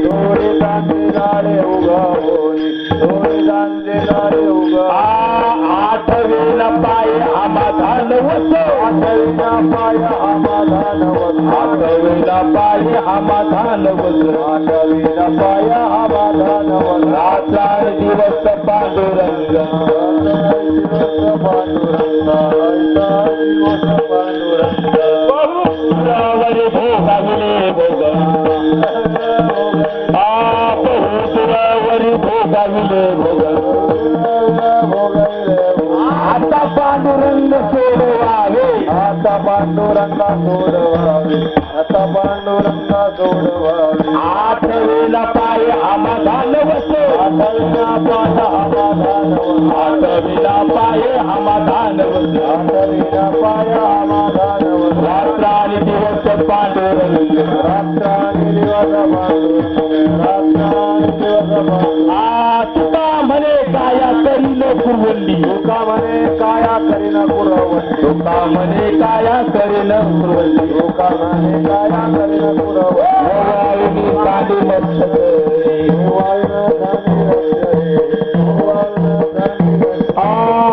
पाए आथव आथव नव रा जीवर Yeah. आता काया करीन काया करीन पुरवली लोका काया करीन पुरवली। लोका म्हणे काया करीन पुरवली काली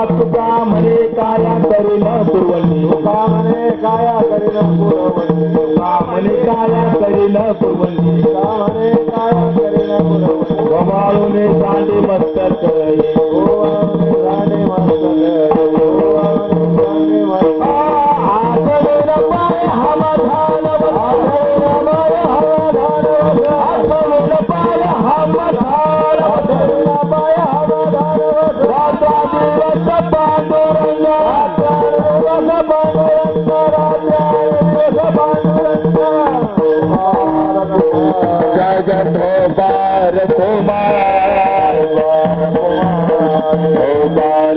तुका काया करीन कुरवंडी गवाळूने कांडी मस्तक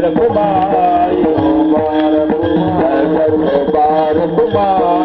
कुमार कुमार